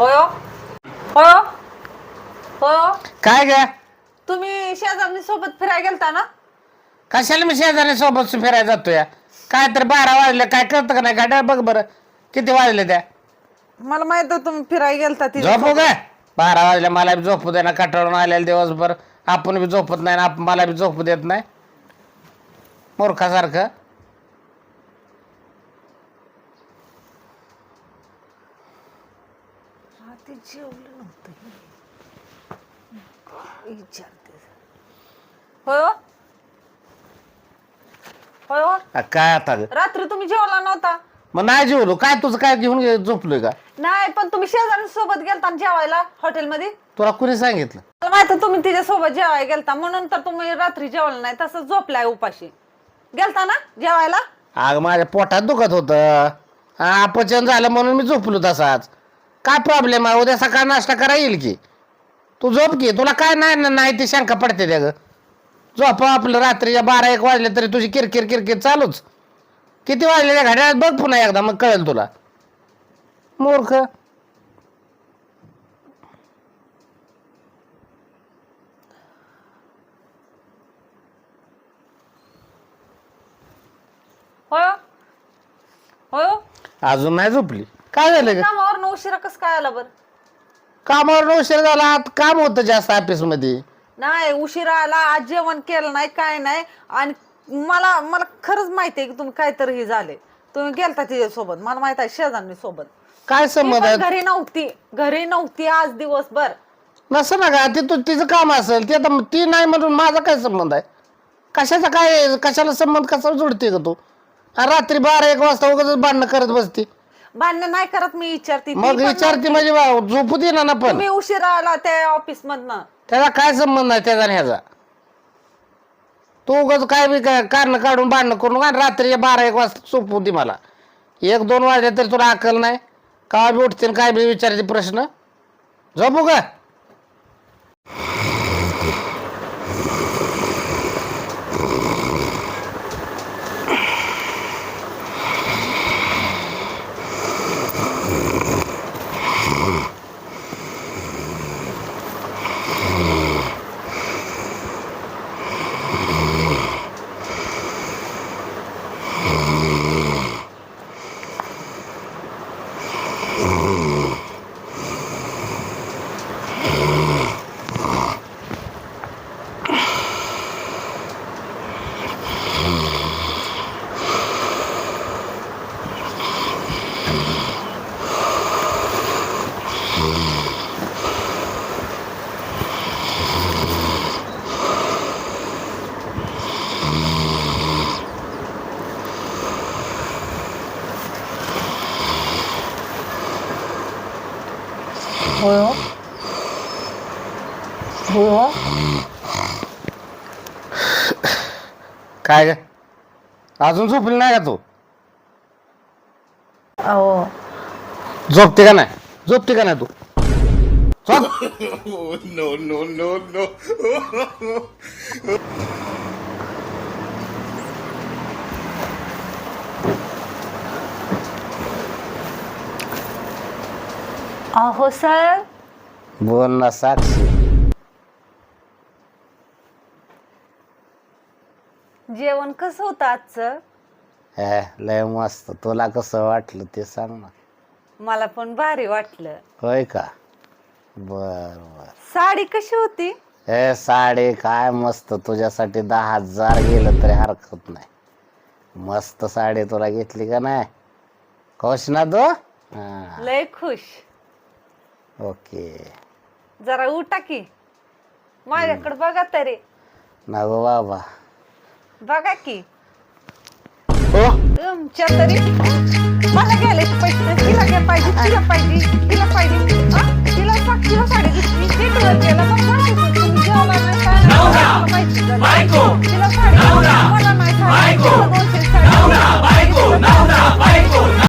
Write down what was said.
हो? हो? हो? काय ग? तुम्ही शेजारणी सोबत फिरायला गेलता ना? कशाला मी शेजारी सोबत फिरायला या काय तर बारा वाजले काय करत का नाही? गाड्या बघ बरं. किती वाजले त्या? मला माहीत तुम्ही फिरायला गेलता ती झोपू काय बारा वाजले मला बी झोपू दे ना कटाळून आलेला दिवसभर. आपण बी झोपत नाही आपण मला बी झोपू देत नाही. मूर्खासारखं. रात्री जेवलं नव्हतं विचारते होय हो? होय हो? आ, काय आता? ग? रात्री तुम्ही जेवला नव्हता. मग नाही जेवलो. काय तुझं काय घेऊन गे- झोपलोय का? नाही पण तुम्ही शेजारी सोबत गेलता ना जेवायला हॉटेलमध्ये? तुला कुणी सांगितलं? मला माहीत आहे तुम्ही तिच्या सोबत जेवायला गेलता. म्हणून तर तुम्ही रात्री जेवलं नाही तसं झोपलाय उपाशी. गेलता ना जेवायला? अग माझ्या पोटात दुखत होतं. हा, अपचन झालं म्हणून मी झोपलो तसाच. काय प्रॉब्लेम आहे? उद्या सकाळ नाश्ता करा येईल की. तू झोप की तुला काय नाही ना- नाही ती शंका पडते त्या ग. झोप आपलं रात्रीच्या बारा एक वाजले तरी तुझी किरकिर किरकिर चालूच. किती वाजले त्या घड्याळात? बघ पुन्हा एकदा मग कळेल तुला. मूर्ख. होय हो? होय हो? अजून नाही झोपली. काय झालं ग? कामावर उशिरा कसं काय आला बरं? कामावर उशीर झाला आत काम होतं जास्त ऑफिसमध्ये नाही उशिरा आला आज जेवण केलं नाही काय नाही. आणि मला मला खरंच माहिती आहे की तुम्ही काहीतरी हे झाले. तुम्ही गेलता तिच्या सोबत मला माहीत आहे शेजारनी सोबत. काय ती संबंध पण आहे घरी नव्हती. घरी नव्हती आज दिवसभर. नसं ना का ते तू तिचं काम असेल ते आता ती नाही म्हणून माझा काय संबंध आहे? कशाचा काय कशाला संबंध कसा जोडते का तू? आणि रात्री बारा एक वाजता उगाच भांडणं करत बसती. भांडण नाही करत मी विचारते ती मग पण विचारते म्हणजे बा- झोपू दे ना ना पण. तुम्ही उशिरा आला त्या ऑफिस मधनं त्याचा काय संबंध आहे त्याचा आणि ह्याचा? तू उगाच काय बी काय कारण काढून भांडणं करून आणि रात्री बारा एक वाजता झोपू दे मला. एक दोन वाजले तरी तुला अकल नाही. का बी उठते आणि काय बी विचारते प्रश्न? झोपू का? Grrrr. होय हो? होय हो? काय ग अजून झोपली नाही का तू अहो झोपते का नाही झोपते का नाही तू झोप no, no, no, no. अहो सर. बोल ना साक्षी. जेवण कसं होतं आजचं? हे लय मस्त. तुला कसं वाटलं ते सांग ना. मला पण भारी वाटलं. होय का? बर बर. साडी कशी होती? हे साडे काय मस्त. तुझ्यासाठी दहा हजार गेलं तरी हरकत नाही. मस्त साडी तुला घेतली का नाही? खुश ना तू? हा, लय खुश. ओके. जरा उठा की. माझ्याकडे बघा तरी. ना गो बाबा बघा की. हो? तुमच्या तरी मला घ्यायला पैसे. तिला घ्या पाहिजे तिला पाहिजे तिला पाहिजे. हा? तिला साक्षी साडी घेतली नीट वर केलं मग म्हणते की तुम्ही जेवला नाही काय नाही, मला माहिती झालं. तिला साडी मला नाही साडी. तिला दोनशे साडी. तिला